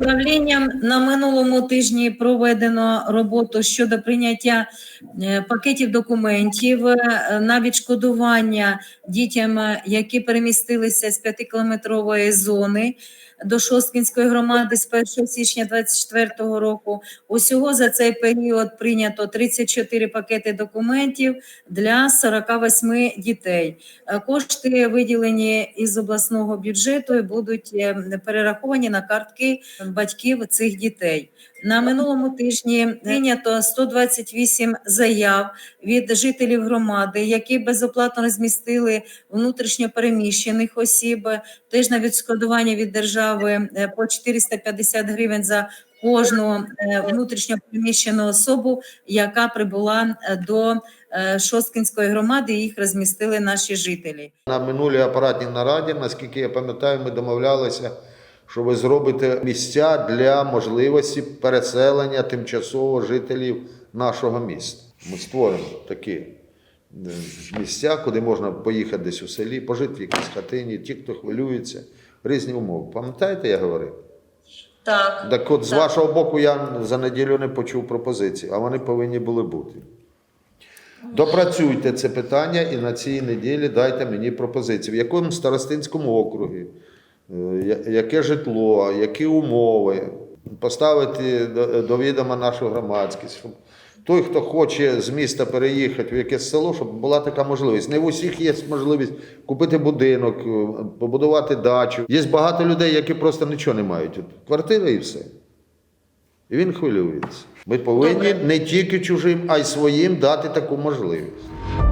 Управлінням на минулому тижні проведено роботу щодо прийняття е, пакетів документів е, на відшкодування дітям, е, які перемістилися з 5-кілометрової зони до Шосткінської громади з 1 січня 2024 року. Усього за цей період прийнято 34 пакети документів для 48 дітей. Кошти виділені із обласного бюджету і будуть перераховані на картки батьків цих дітей. На минулому тижні прийнято 128 заяв від жителів громади, які безоплатно розмістили внутрішньо переміщених осіб, теж на відшкодування від держави е, по 450 гривень за кожну е, внутрішньо переміщену особу, яка прибула е, до Шосткинської громади. і Їх розмістили наші жителі. На минулій апаратній нараді, наскільки я пам'ятаю, ми домовлялися, що ви зробите місця для можливості переселення тимчасово жителів нашого міста. Ми створимо такі е, місця, куди можна поїхати десь у селі, пожити в якійсь хатині, ті, хто хвилюється, різні умови. Пам'ятаєте, я говорив? Так. Так от з Так. вашого боку я за неділю не почув пропозиції, а вони повинні були бути. Допрацюйте це питання і на цій неділі дайте мені пропозиції. В якому старостинському округі, яке житло, які умови, поставити до, до відома нашу громадськість, щоб той, хто хоче з міста переїхати в якесь село, щоб була така можливість. Не в усіх є можливість купити будинок, побудувати дачу. Є багато людей, які просто нічого не мають. От Квартира і все. І він хвилюється. Ми повинні Добре. не тільки чужим, а й своїм дати таку можливість.